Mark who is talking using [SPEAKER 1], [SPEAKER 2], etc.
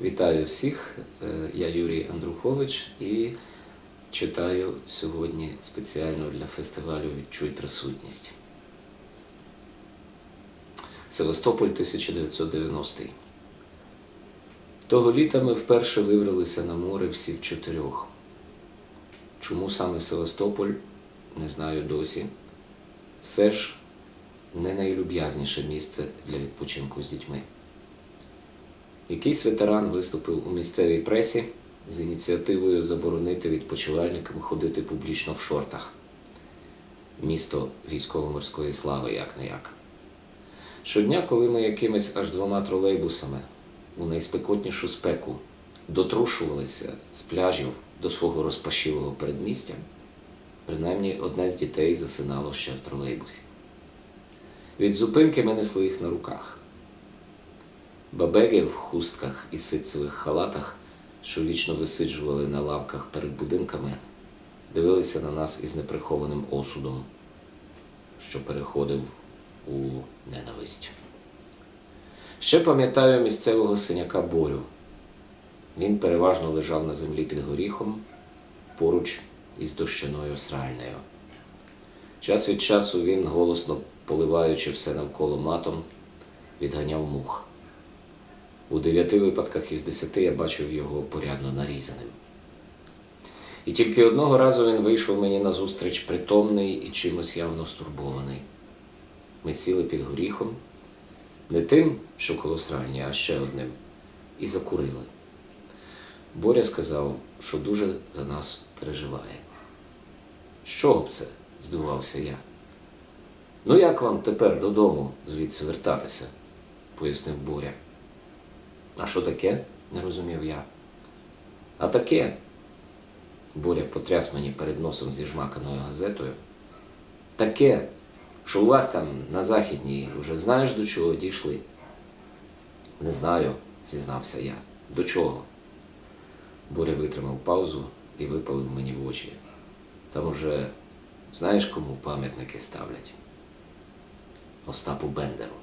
[SPEAKER 1] Вітаю всіх. Е, Я Юрій Андрухович і читаю сьогодні спеціально для фестивалю Відчуй присутність. Севастополь 1990. Того літа ми вперше вибралися на море всі в чотирьох. Чому саме Севастополь, не знаю досі. Все ж не найлюб'язніше місце для відпочинку з дітьми. Якийсь ветеран виступив у місцевій пресі з ініціативою заборонити відпочивальникам ходити публічно в шортах. Місто військово-морської слави, як не як. Щодня, коли ми якимись аж двома тролейбусами у найспекотнішу спеку дотрушувалися з пляжів до свого розпашілого передмістя, принаймні одне з дітей засинало ще в тролейбусі. Від зупинки ми несли їх на руках. Бабеги в хустках і ситцевих халатах, що вічно висиджували на лавках перед будинками, дивилися на нас із неприхованим осудом, що переходив у ненависть. Ще пам'ятаю місцевого синяка Борю. Він переважно лежав на землі під горіхом поруч із дощаною сральнею. Час від часу він, голосно поливаючи все навколо матом, відганяв мух. У дев'яти випадках із десяти я бачив його порядно нарізаним. І тільки одного разу він вийшов мені назустріч притомний і чимось явно стурбований. Ми сіли під горіхом, не тим, що коло сральні, а ще одним, і закурили. Боря сказав, що дуже за нас переживає. Чого б це? здивувався я. Ну як вам тепер додому звідси вертатися? пояснив Боря. А що таке? не розумів я. А таке. Боря потряс мені перед носом зі жмаканою газетою. Таке, що у вас там на західній уже знаєш до чого дійшли? Не знаю, зізнався я. До чого? Боря витримав паузу і випалив мені в очі. Там уже знаєш, кому пам'ятники ставлять? Остапу Бендеру.